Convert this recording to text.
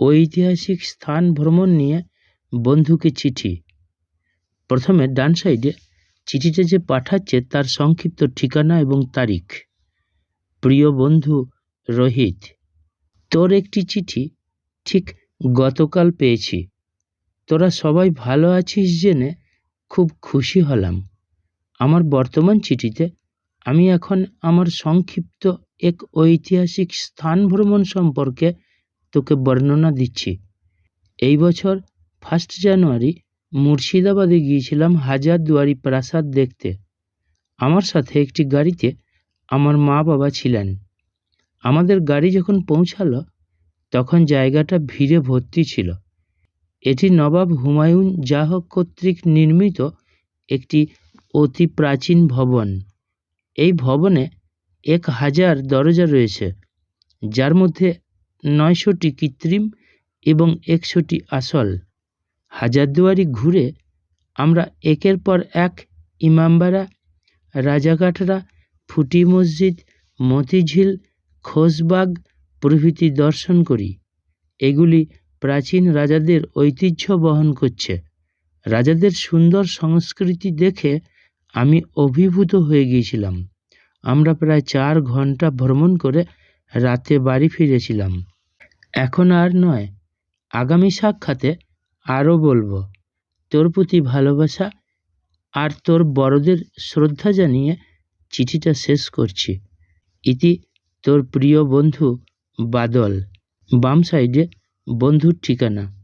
ঐতিহাসিক স্থান ভ্রমণ নিয়ে বন্ধুকে চিঠি। প্রথমে ডান সাইডে চিঠিটা যে পাঠাচ্ছে তার সংক্ষিপ্ত ঠিকানা এবং তারিখ। প্রিয় বন্ধু রোহিত, তোর একটি চিঠি ঠিক গতকাল পেয়েছি। তোরা সবাই ভালো আছিস জেনে খুব খুশি হলাম। আমার বর্তমান চিঠিতে আমি এখন আমার সংক্ষিপ্ত এক ঐতিহাসিক স্থান ভ্রমণ সম্পর্কে তোকে বর্ণনা দিচ্ছি। এই বছর ফার্স্ট জানুয়ারি মুর্শিদাবাদে গিয়েছিলাম হাজারদুয়ারি প্রাসাদ দেখতে। আমার সাথে একটি গাড়িতে আমার মা বাবা ছিলেন। আমাদের গাড়ি যখন পৌঁছালো, তখন জায়গাটা ভিড়ে ভর্তি ছিল। এটি নবাব হুমায়ুন জাহ কর্তৃক নির্মিত একটি অতি প্রাচীন ভবন। এই ভবনে এক হাজার দরজা রয়েছে, যার মধ্যে নয়শোটি কৃত্রিম এবং একশোটি আসল। হাজারদুয়ারি ঘুরে আমরা একের পর এক ইমামবাড়া, রাজাকাটরা, ফুটি মসজিদ, মতিঝিল, খোশবাগ প্রভৃতি দর্শন করি। এগুলি প্রাচীন রাজাদের ঐতিহ্য বহন করছে। রাজাদের সুন্দর সংস্কৃতি দেখে আমি অভিভূত হয়ে গিয়েছিলাম। আমরা প্রায় চার ঘণ্টা ভ্রমণ করে রাতে বাড়ি ফিরেছিলাম। এখন আর নয়। আগামী সাক্ষাতে আরও বলব, তোর প্রতি ভালোবাসা আর তোর বড়দের শ্রদ্ধা জানিয়ে চিঠিটা শেষ করছি। ইতি তোর প্রিয় বন্ধু বাদল। বাম সাইডে বন্ধুর ঠিকানা।